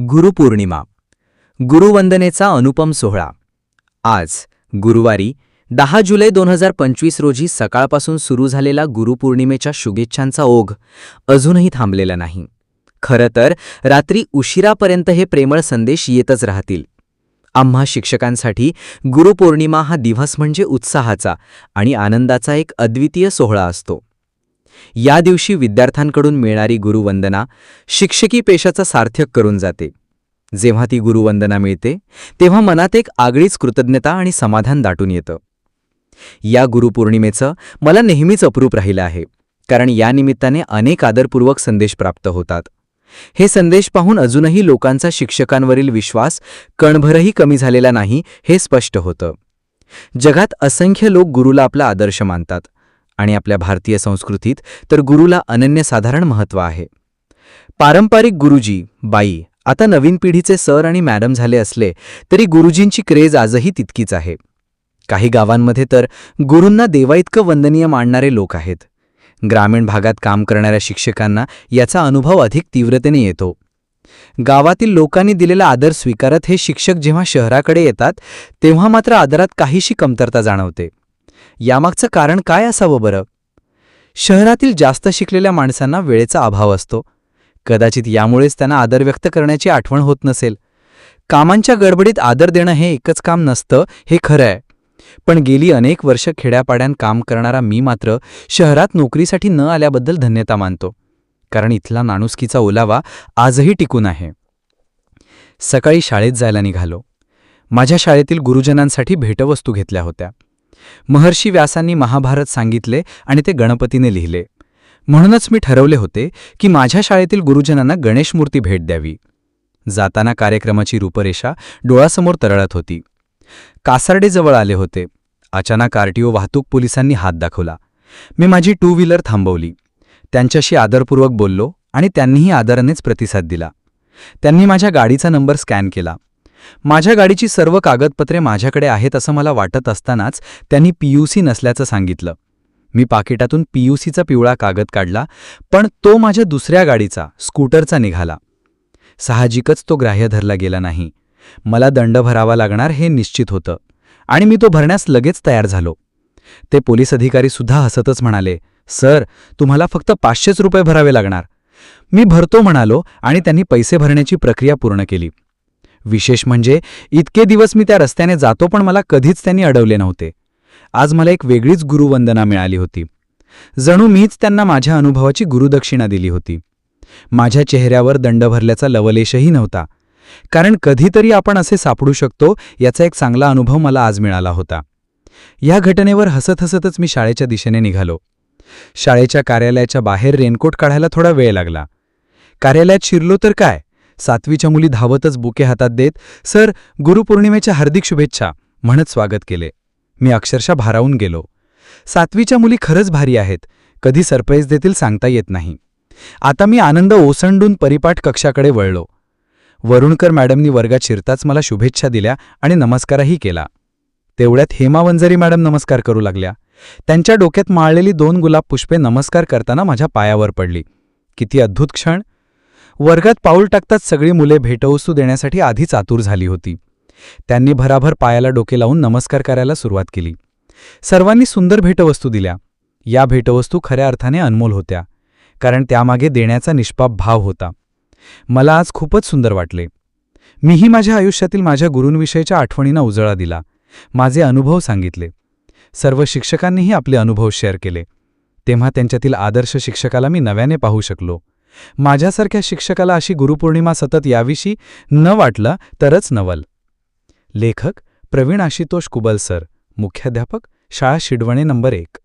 गुरुपौर्णिमा गुरुवंदनेचा अनुपम सोहळा. आज गुरुवारी दहा जुलै दोन हजार पंचवीस रोजी सकाळपासून सुरू झालेला गुरुपौर्णिमेच्या शुभेच्छांचा ओघ अजूनही थांबलेला नाही. खरं तर रात्री उशिरापर्यंत हे प्रेमळ संदेश येतच राहतील. आम्हा शिक्षकांसाठी गुरुपौर्णिमा हा दिवस म्हणजे उत्साहाचा आणि आनंदाचा एक अद्वितीय सोहळा असतो. या दिवशी विद्यार्थ्यांकडून मिळणारी गुरुवंदना शिक्षकी पेशाचं सार्थक करून जाते. जेव्हा ती गुरुवंदना मिळते तेव्हा मनात एक आगळीच कृतज्ञता आणि समाधान दाटून येतं. या गुरुपौर्णिमेचं मला नेहमीच अप्रूप राहिलं आहे कारण या निमित्ताने अनेक आदरपूर्वक संदेश प्राप्त होतात. हे संदेश पाहून अजूनही लोकांचा शिक्षकांवरील विश्वास कणभरही कमी झालेला नाही हे स्पष्ट होतं. जगात असंख्य लोक गुरुला आपला आदर्श मानतात. आणि आपल्या भारतीय संस्कृतीत तर गुरुला अनन्यसाधारण महत्त्व आहे. पारंपरिक गुरुजी बाई आता नवीन पिढीचे सर आणि मॅडम झाले असले तरी गुरुजींची क्रेज आजही तितकीच आहे. काही गावांमध्ये तर गुरूंना देवाइतकं वंदनीय मानणारे लोक आहेत. ग्रामीण भागात काम करणाऱ्या शिक्षकांना याचा अनुभव अधिक तीव्रतेने येतो. गावातील लोकांनी दिलेला आदर स्वीकारत हे शिक्षक जेव्हा शहराकडे येतात तेव्हा मात्र आदरात काहीशी कमतरता जाणवते. यामागचं कारण काय असावं बरं? शहरातील जास्त शिकलेल्या माणसांना वेळेचा अभाव असतो. कदाचित यामुळेच त्यांना आदर व्यक्त करण्याची आठवण होत नसेल. कामांच्या गडबडीत आदर देणं हे एकच काम नसतं हे खरं आहे पण गेली अनेक वर्ष खेड्यापाड्यांत काम करणारा मी मात्र शहरात नोकरीसाठी न आल्याबद्दल धन्यता मानतो. कारण इथला नाणुसकीचा ओलावा आजही टिकून आहे. सकाळी शाळेत जायला निघालो. माझ्या शाळेतील गुरुजनांसाठी भेटवस्तू घेतल्या होत्या. महर्षी व्यासांनी महाभारत सांगितले आणि ते गणपतीने लिहिले. म्हणूनच मी ठरवले होते की माझ्या शाळेतील गुरुजनांना गणेश मूर्ती भेट द्यावी. जाताना कार्यक्रमाची रूपरेषा डोळासमोर तरळत होती. कासार्डेजवळ आले होते. अचानक आरटीओ वाहतूक पोलिसांनी हात दाखवला. मी माझी टू व्हीलर थांबवली. त्यांच्याशी आदरपूर्वक बोललो आणि त्यांनीही आदरानेच प्रतिसाद दिला. त्यांनी माझ्या गाडीचा नंबर स्कॅन केला. माझ्या गाडीची सर्व कागदपत्रे माझ्याकडे आहेत असं मला वाटत असतानाच त्यांनी पीयूसी नसल्याचं सांगितलं. मी पाकिटातून पीयूसीचा पिवळा कागद काढला पण तो माझ्या दुसऱ्या गाडीचा स्कूटरचा निघाला. साहजिकच तो ग्राह्य धरला गेला नाही. मला दंड भरावा लागणार हे निश्चित होतं आणि मी तो भरण्यास लगेच तयार झालो. ते पोलीस अधिकारी सुद्धा हसतच म्हणाले सर तुम्हाला फक्त पाचशेच रुपये भरावे लागणार. मी भरतो म्हणालो आणि त्यांनी पैसे भरण्याची प्रक्रिया पूर्ण केली. विशेष म्हणजे इतके दिवस मी त्या रस्त्याने जातो पण मला कधीच त्यांनी अडवले नव्हते. आज मला एक वेगळीच गुरुवंदना मिळाली होती. जणू मीच त्यांना माझ्या अनुभवाची गुरुदक्षिणा दिली होती. माझ्या चेहऱ्यावर दंड भरल्याचा लवलेशही नव्हता. कारण कधीतरी आपण असे सापडू शकतो याचा एक चांगला अनुभव मला आज मिळाला होता. या घटनेवर हसत हसतच मी शाळेच्या दिशेने निघालो. शाळेच्या कार्यालयाच्या बाहेर रेनकोट काढायला थोडा वेळ लागला. कार्यालयात शिरलो तर काय? सातवीच्या मुली धावतच बुके हातात देत सर गुरुपौर्णिमेच्या हार्दिक शुभेच्छा म्हणत स्वागत केले. मी अक्षरशः भारावून गेलो. सातवीच्या मुली खरंच भारी आहेत कधी सरप्राईज देतील सांगता येत नाही. आता मी आनंद ओसंडून परिपाठ कक्षाकडे वळलो. वरुणकर मॅडमनी वर्गात शिरताच मला शुभेच्छा दिल्या आणि नमस्कारही केला. तेवढ्यात हेमा वंजरी मॅडम नमस्कार करू लागल्या. त्यांच्या डोक्यात माळलेली दोन गुलाब पुष्पे नमस्कार करताना माझ्या पायावर पडली. किती अद्भुत क्षण! वर्गात पाऊल टाकताच सगळी मुले भेटवस्तू देण्यासाठी आधीच आतुर झाली होती. त्यांनी भराभर पायाला डोके लावून नमस्कार करायला सुरुवात केली. सर्वांनी सुंदर भेटवस्तू दिल्या. या भेटवस्तू खऱ्या अर्थाने अनमोल होत्या कारण त्यामागे देण्याचा निष्पाप भाव होता. मला आज खूपच सुंदर वाटले. मीही माझ्या आयुष्यातील माझ्या गुरूंविषयीच्या आठवणींना उजळा दिला. माझे अनुभव सांगितले. सर्व शिक्षकांनीही आपले अनुभव शेअर केले. तेव्हा त्यांच्यातील आदर्श शिक्षकाला मी नव्याने पाहू शकलो. माझ्यासारख्या शिक्षकाला अशी गुरुपौर्णिमा सतत याविषयी न वाटलं तरच नवल. लेखक प्रवीण आशुतोष कुबल सर मुख्याध्यापक शाळा शिडवणे नंबर एक.